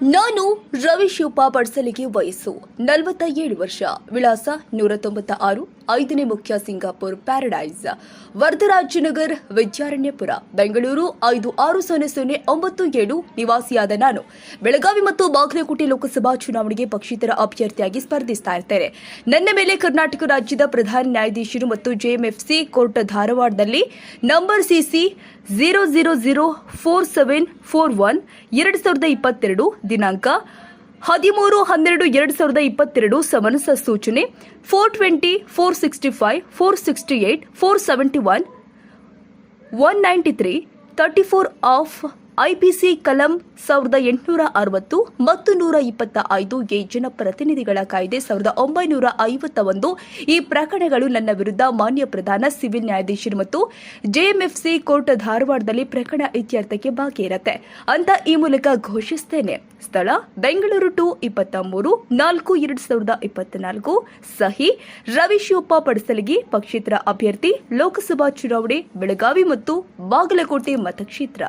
ನಾನು ರವಿ ಶಿವಪ್ಪ ಪಡ್ಸಲಿಗೆ ವಯಸ್ಸು ನಲವತ್ತ ಏಳು ವರ್ಷ. ವಿಳಾಸ ನೂರ ತೊಂಬತ್ತ ಆರು ಐದನೇ ಮುಖ್ಯ ಸಿಂಗಾಪುರ್ ಪ್ಯಾರಡೈಸ್. ವರದರಾಜನಗರ್ ವಿದ್ಯಾರಣ್ಯಪುರ, ಬೆಂಗಳೂರು ಐದು ಆರು ಸೊನ್ನೆ ಸೊನ್ನೆ ಒಂಬತ್ತು ಏಳು ನಿವಾಸಿಯಾದ ನಾನು. ಬೆಳಗಾವಿ ಮತ್ತು ಬಾಗಲಕೋಟೆ ಲೋಕಸಭಾ ಚುನಾವಣೆಗೆ ಪಕ್ಷೇತರ ಅಭ್ಯರ್ಥಿಯಾಗಿ ಸ್ಪರ್ಧಿಸ್ತಾ ಇರ್ತೇನೆ. ನನ್ನ ಮೇಲೆ ಕರ್ನಾಟಕ ರಾಜ್ಯದ ಪ್ರಧಾನ ನ್ಯಾಯಾಧೀಶರು ಮತ್ತು ಜೆಎಂಎಫ್ಸಿ ಕೋರ್ಟ್ ಧಾರವಾಡದಲ್ಲಿ number CC zero zero zero four seven four one ಎರಡು ಸಾವಿರದ ಇಪ್ಪತ್ತೆರಡು ದಿನಾಂಕ ಹದಿಮೂರು ಹನ್ನೆರಡು ಎರಡು ಸಾವಿರದ ಇಪ್ಪತ್ತೆರಡು ಸಮನಸ ಸೂಚನೆ four twenty four sixty five four sixty eight four seventy one one ninety three thirty four of IPC ಕಲಂ ಸಾವಿರದ ಎಂಟುನೂರ ಅರವತ್ತು ಮತ್ತು ನೂರ ಇಪ್ಪತ್ತ ಐದು ಎ ಜನಪ್ರತಿನಿಧಿಗಳ ಕಾಯ್ದೆ ಸಾವಿರದ ಒಂಬೈನೂರ ಐವತ್ತ ಒಂದು ಈ ಪ್ರಕರಣಗಳು ನನ್ನ ವಿರುದ್ಧ ಮಾನ್ಯ ಪ್ರಧಾನ, ಸಿವಿಲ್ ನ್ಯಾಯಾಧೀಶರು ಮತ್ತು ಜೆಎಂಎಫ್ಸಿ ಕೋರ್ಟ್ ಧಾರವಾಡದಲ್ಲಿ ಪ್ರಕರಣ ಇತ್ಯರ್ಥಕ್ಕೆ ಬಾಕಿ ಇರತ್ತೆ ಅಂತ ಈ ಮೂಲಕ ಘೋಷಿಸ್ತೇನೆ. ಸ್ಥಳ ಬೆಂಗಳೂರು ಟು ಇಪ್ಪತ್ತ ಮೂರು ನಾಲ್ಕು ಎರಡು ಸಾವಿರದ ಇಪ್ಪತ್ನಾಲ್ಕು. ಸಹಿ ರವಿ ಶಿವಪ್ಪ ಪಡಸಲಗಿ, ಪಕ್ಷೇತರ ಅಭ್ಯರ್ಥಿ, ಲೋಕಸಭಾ ಚುನಾವಣೆ, ಬೆಳಗಾವಿ ಮತ್ತು ಬಾಗಲಕೋಟೆ ಮತಕ್ಷೇತ್ರ.